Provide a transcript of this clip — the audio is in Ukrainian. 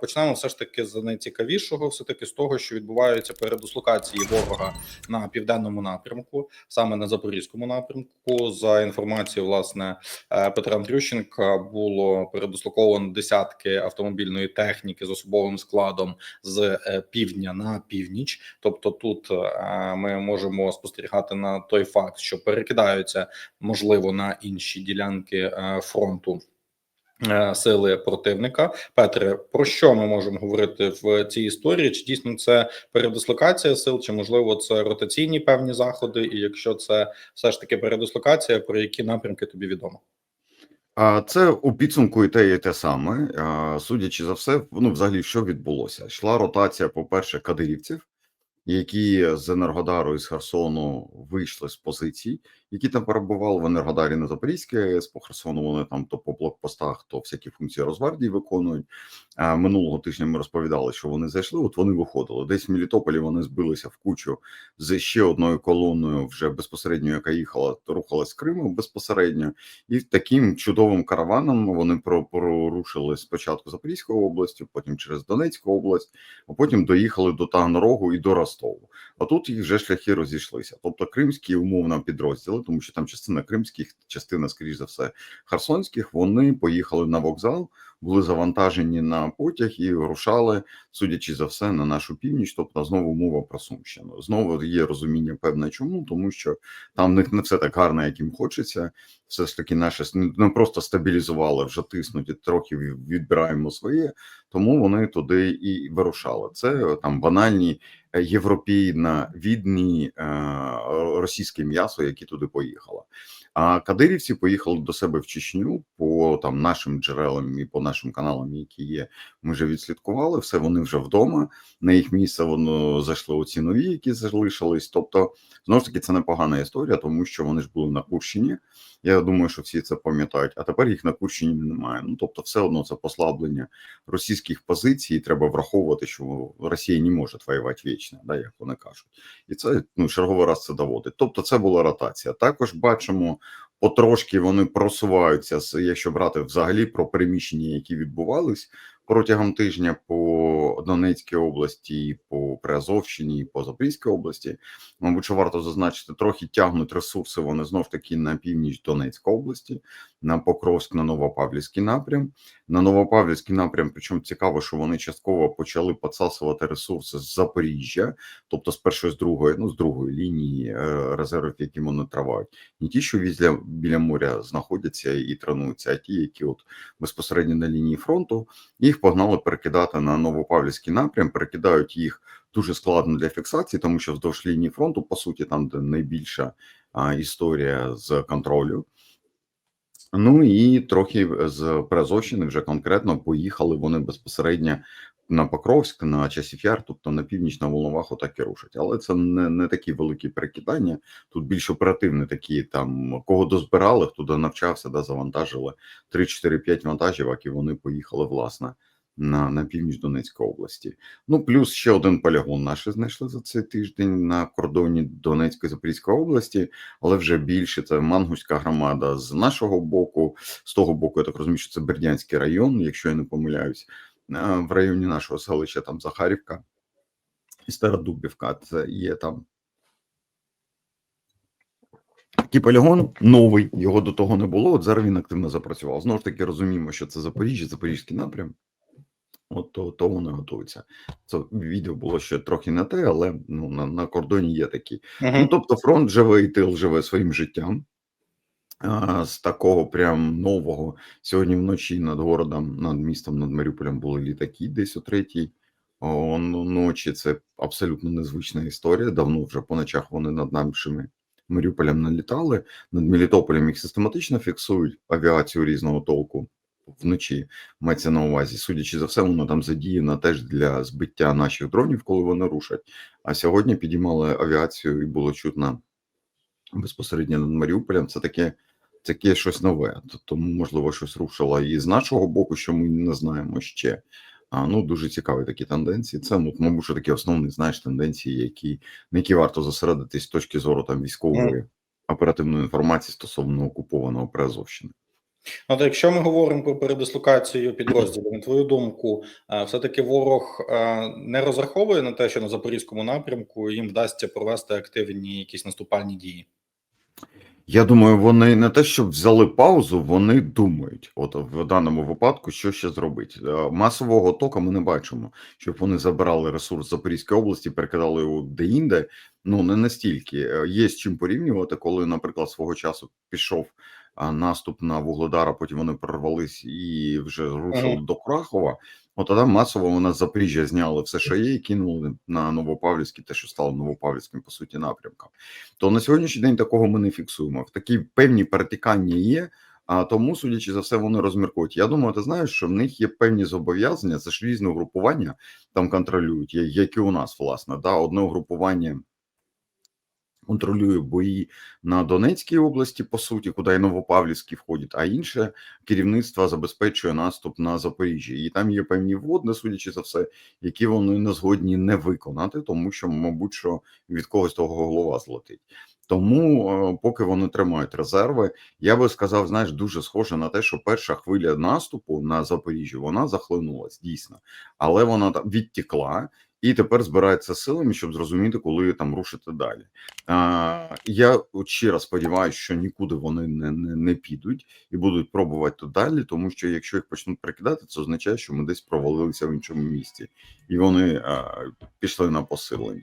почнемо все ж таки з найцікавішого, все таки з того, що відбуваються передислокації ворога на південному напрямку, саме на запорізькому напрямку. За інформацією власне е, Петра Андрющенка, було передислоковано десятки автомобільної техніки з особовим складом з е, півдня на північ. Тобто, тут е, ми можемо спостерігати на той факт, що перекидаються можливо на інші ділянки фронту. Е, Сили противника, Петре, про що ми можемо говорити в цій історії? Чи дійсно це передислокація сил, чи можливо це ротаційні певні заходи? І якщо це все ж таки передислокація, про які напрямки тобі відомо? А це у підсумку і те, і те саме. Судячи за все, ну взагалі що відбулося? Йшла ротація, по-перше, кадирівців, які з Енергодару і з Херсону вийшли з позицій, які там перебували в Енергодарі на Запорізькій АЕС, по Херсону. Вони там то по блокпостах, то всякі функції Розвардії виконують. А минулого тижня ми розповідали, що вони зайшли. От вони виходили. Десь в Мелітополі вони збилися в кучу з ще одною колоною, вже безпосередньо, яка їхала, рухалась з Криму безпосередньо, і таким чудовим караваном вони прорушили спочатку Запорізькою областю, потім через Донецьку область, а потім доїхали до Таганрогу і до Ростову. А тут їх вже шляхи розійшлися. Тобто кримські умовно підрозділи, тому що там частина кримських, частина, скоріш за все, херсонських, вони поїхали на вокзал, були завантажені на потяг і рушали, судячи за все, на нашу північ. Тобто знову мова про Сумщину. Знову є розуміння певне, чому, тому що там в них не все так гарно, як їм хочеться. Все ж таки, наше не просто стабілізували, вже тиснуть і трохи відбираємо своє, тому вони туди і вирушали. Це там банальні е, європейно-відні е, російське м'ясо, які туди поїхало. А кадирівці поїхали до себе в Чечню по там нашим джерелам і по нашим каналам, які є. Ми вже відслідкували. Все вони вже вдома. На їх місце воно зайшли оці нові, які залишились. Тобто, знову ж таки, це непогана історія, тому що вони ж були на Курщині. Я думаю, що всі це пам'ятають. А тепер їх на Курщині немає. Ну тобто, все одно це послаблення російських позицій. Треба враховувати, що Росія не може воювати вічно, да, як вони кажуть, і це ну черговий раз це доводить. Тобто, це була ротація. Також бачимо. Потрошки вони просуваються, якщо брати взагалі про переміщення, які відбувались протягом тижня по Донецькій області, по Приазовщині, по Запорізькій області. Мабуть, що варто зазначити, трохи тягнуть ресурси. Вони знов таки на північ Донецької області, на Покровськ, на Новопавлівський напрям. На Новопавлівський напрям, причому цікаво, що вони частково почали підсасувати ресурси з Запоріжжя, тобто з першої, з другої, ну з другої лінії е, резервів, які вони тривають. Не ті, що візля біля моря знаходяться і тренуються, а ті, які от безпосередньо на лінії фронту, їх погнали перекидати на Новопавлівський напрям, перекидають їх дуже складно для фіксації, тому що вздовж лінії фронту, по суті, там де найбільша а, історія з контролю. Ну і трохи з Приазовщини вже конкретно поїхали вони безпосередньо на Покровськ, на Часів Яр, тобто на північ на Волноваху так і рушать. Але це не, не такі великі перекидання. Тут більш оперативні такі там кого дозбирали, хто навчався, да завантажили 3-4-5 вантажівок, і вони поїхали власне на, на північ Донецької області. Ну плюс ще один полігон наші знайшли за цей тиждень на кордоні Донецької Запорізької області, але вже більше це Мангуська громада з нашого боку. З того боку, я так розумію, що це Бердянський район, якщо я не помиляюсь, е, в районі нашого селища там Захарівка і Стародубівка. Це є там. Такий полігон новий, його до того не було. От зараз він активно запрацював. Знову ж таки, розуміємо, що це Запоріжжя, Запорізький напрям. От то, то вони готуються. Це відео було ще трохи не те, але ну на, на кордоні є такі. Ну, тобто, фронт живе і тил живе своїм життям. А, з такого прям нового сьогодні вночі над городом, над містом, над Маріуполем були літаки десь о третій ну, ночі. Це абсолютно незвична історія. Давно вже по ночах вони над нашими Маріуполем налітали. Над Мелітополем їх систематично фіксують авіацію різного толку вночі. Мається на увазі, судячи за все, воно там задіяно теж для збиття наших дронів, коли вони рушать. А сьогодні підіймали авіацію і було чутно безпосередньо над Маріуполем. Це таке. Таке щось нове, тому можливо щось рушило і з нашого боку, що ми не знаємо ще. А ну дуже цікаві такі тенденції. Це ну, мабуть, що такі основні знаєш тенденції, які на які варто зосередитись з точки зору там військової оперативної інформації стосовно окупованого Приазовщини. Ну, то якщо ми говоримо про передислокацію підрозділів, на твою думку, е, все-таки ворог е, не розраховує на те, що на запорізькому напрямку їм вдасться провести активні якісь наступальні дії. Я думаю, вони не те, щоб взяли паузу, вони думають, от в даному випадку, що ще зробити. Е, Масового тока ми не бачимо, щоб вони забирали ресурс Запорізької області, перекидали його де-інде. Ну не настільки є з чим порівнювати, коли, наприклад, свого часу пішов наступ на Вугледара, потім вони прорвались і вже рушили Мгм. до Крахова. От тоді масово вони з Запоріжжя зняли все, що є, і кинули на Новопавлівський, те, що стало Новопавлівським, по суті, напрямком то на сьогоднішній день такого ми не фіксуємо. Такі певні перетікання є. А тому, судячи за все, вони розміркують. Я думаю, ти знаєш, що в них є певні зобов'язання. Це ж різне угрупування там контролюють, я- як і у нас, власне. Да, одне угрупування контролює бої на Донецькій області, по суті, куди і Новопавлівський входить, а інше керівництво забезпечує наступ на Запоріжжя. І там є певні вводни, судячи за все, які вони не згодні не виконати, тому що, мабуть, що від когось того голова злетить. Тому, е, поки вони тримають резерви, я би сказав, знаєш, дуже схоже на те, що перша хвиля наступу на Запоріжжя вона захлинулась дійсно, але вона там відтекла. І тепер збирається силами, щоб зрозуміти, коли там рушити далі. А, я ще раз сподіваюся, що нікуди вони не, не, не підуть і будуть пробувати то далі, тому що якщо їх почнуть прикидати, це означає, що ми десь провалилися в іншому місці, і вони а, пішли на посилення.